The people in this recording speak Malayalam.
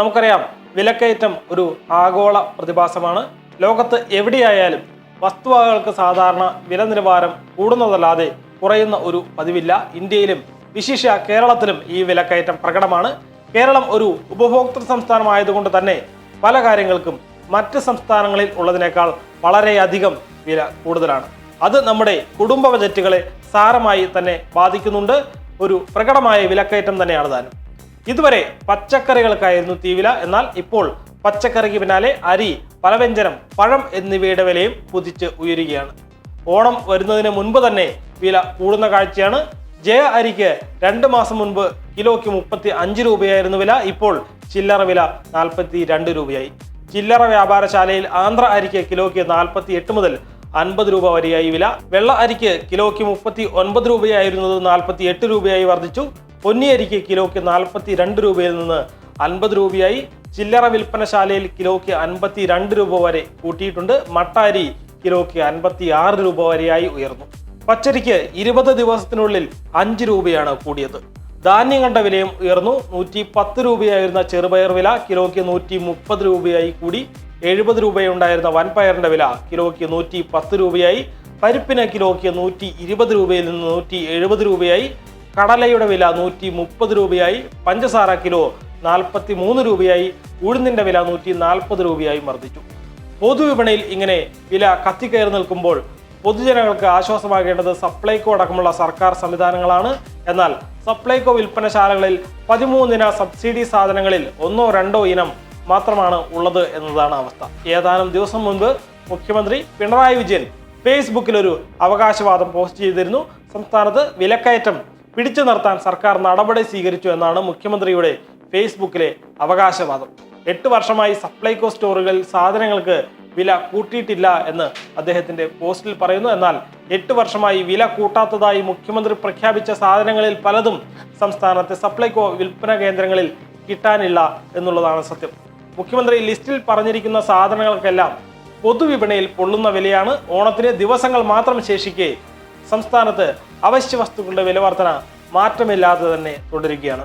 നമുക്കറിയാം വിലക്കയറ്റം ഒരു ആഗോള പ്രതിഭാസമാണ്. ലോകത്ത് എവിടെയായാലും വസ്തുവകകൾക്ക് സാധാരണ വില നിലവാരം കൂടുന്നതല്ലാതെ കുറയുന്ന ഒരു പതിവില്ല. ഇന്ത്യയിലും വിശിഷ്യ കേരളത്തിലും ഈ വിലക്കയറ്റം പ്രകടമാണ്. കേരളം ഒരു ഉപഭോക്തൃ സംസ്ഥാനമായതുകൊണ്ട് തന്നെ പല കാര്യങ്ങൾക്കും മറ്റ് സംസ്ഥാനങ്ങളിൽ ഉള്ളതിനേക്കാൾ വളരെയധികം വില കൂടുതലാണ്. അത് നമ്മുടെ കുടുംബ ബജറ്റുകളെ സാരമായി തന്നെ ബാധിക്കുന്നുണ്ട്. ഒരു പ്രകടമായ വിലക്കയറ്റം തന്നെയാണ് താനും. ഇതുവരെ പച്ചക്കറികൾക്കായിരുന്നു തീവില എന്നാൽ ഇപ്പോൾ പച്ചക്കറിക്ക് പിന്നാലെ അരി പലവ്യഞ്ജനം പഴം എന്നിവയുടെ വിലയും കുതിച്ച് ഉയരുകയാണ്. ഓണം വരുന്നതിന് മുൻപ് തന്നെ വില കൂടുന്ന കാഴ്ചയാണ്. ജയ അരിക്ക് രണ്ട് മാസം മുൻപ് കിലോയ്ക്ക് മുപ്പത്തി അഞ്ച് രൂപയായിരുന്നു വില. ഇപ്പോൾ ചില്ലറ വില നാൽപ്പത്തി രണ്ട് രൂപയായി. ചില്ലറ വ്യാപാരശാലയിൽ ആന്ധ്ര അരിക്ക് കിലോയ്ക്ക് നാൽപ്പത്തി എട്ട് മുതൽ അൻപത് രൂപ വരെയായി വില. വെള്ള അരിക്ക് കിലോയ്ക്ക് മുപ്പത്തി ഒൻപത് രൂപയായിരുന്നത് നാൽപ്പത്തി എട്ട് രൂപയായി വർദ്ധിച്ചു. പൊന്നി അരിക്ക് കിലോയ്ക്ക് നാൽപ്പത്തി രണ്ട് രൂപയിൽ നിന്ന് അൻപത് രൂപയായി ചില്ലറ വിൽപ്പനശാലയിൽ കിലോയ്ക്ക് അൻപത്തി രണ്ട് രൂപ വരെ കൂട്ടിയിട്ടുണ്ട്. മട്ടാരി കിലോയ്ക്ക് അൻപത്തി ആറ് രൂപ വരെയായി ഉയർന്നു. പച്ചരിക്ക് ഇരുപത് ദിവസത്തിനുള്ളിൽ അഞ്ച് രൂപയാണ് കൂടിയത്. ധാന്യം കണ്ട വിലയും ഉയർന്നു. നൂറ്റി പത്ത് രൂപയായിരുന്ന ചെറുപയർ വില കിലോയ്ക്ക് നൂറ്റി മുപ്പത് രൂപയായി കൂടി. എഴുപത് രൂപയുണ്ടായിരുന്ന വൻപയറിന്റെ വില കിലോയ്ക്ക് നൂറ്റി പത്ത് രൂപയായി. പരിപ്പിന് കിലോയ്ക്ക് നൂറ്റി ഇരുപത് രൂപയിൽ നിന്ന് നൂറ്റി എഴുപത് രൂപയായി. കടലയുടെ വില നൂറ്റി മുപ്പത് രൂപയായി പഞ്ചസാര കിലോ നാൽപ്പത്തി മൂന്ന് രൂപയായി ഉഴുന്നിന്റെ വില നൂറ്റി നാൽപ്പത് രൂപയായി വർദ്ധിച്ചു. പൊതുവിപണിയിൽ ഇങ്ങനെ വില കത്തിക്കയറി നിൽക്കുമ്പോൾ പൊതുജനങ്ങൾക്ക് ആശ്വാസമാകേണ്ടത് സപ്ലൈകോ അടക്കമുള്ള സർക്കാർ സംവിധാനങ്ങളാണ്. എന്നാൽ സപ്ലൈകോ വിൽപ്പനശാലകളിൽ പതിമൂന്നിന സബ്സിഡി സാധനങ്ങളിൽ ഒന്നോ രണ്ടോ ഇനം മാത്രമാണ് ഉള്ളത് എന്നതാണ് അവസ്ഥ. ഏതാനും ദിവസം മുൻപ് മുഖ്യമന്ത്രി പിണറായി വിജയൻ ഫേസ്ബുക്കിൽ ഒരു അവകാശവാദം പോസ്റ്റ് ചെയ്തിരുന്നു. സംസ്ഥാനത്ത് വിലക്കയറ്റം പിടിച്ചു നിർത്താൻ സർക്കാർ നടപടി സ്വീകരിച്ചു എന്നാണ് മുഖ്യമന്ത്രിയുടെ ഫേസ്ബുക്കിലെ അവകാശവാദം. എട്ട് വർഷമായി സപ്ലൈകോ സ്റ്റോറുകളിൽ സാധനങ്ങൾക്ക് വില കൂട്ടിയിട്ടില്ല എന്ന് അദ്ദേഹത്തിന്റെ പോസ്റ്റിൽ പറയുന്നു. എന്നാൽ എട്ട് വർഷമായി വില കൂട്ടാത്തതായി മുഖ്യമന്ത്രി പ്രഖ്യാപിച്ച സാധനങ്ങളിൽ പലതും സംസ്ഥാനത്തെ സപ്ലൈകോ വിൽപ്പന കേന്ദ്രങ്ങളിൽ കിട്ടാനില്ല എന്നുള്ളതാണ് സത്യം. മുഖ്യമന്ത്രി ലിസ്റ്റിൽ പറഞ്ഞിരിക്കുന്ന സാധനങ്ങൾക്കെല്ലാം പൊതുവിപണിയിൽ പൊള്ളുന്ന വിലയാണ്. ഓണത്തിന് ദിവസങ്ങൾ മാത്രം ശേഷിക്കെ സംസ്ഥാനത്ത് അവശ്യ വസ്തുക്കളുടെ വില മാറ്റമില്ലാതെ തന്നെ തുടരുകയാണ്.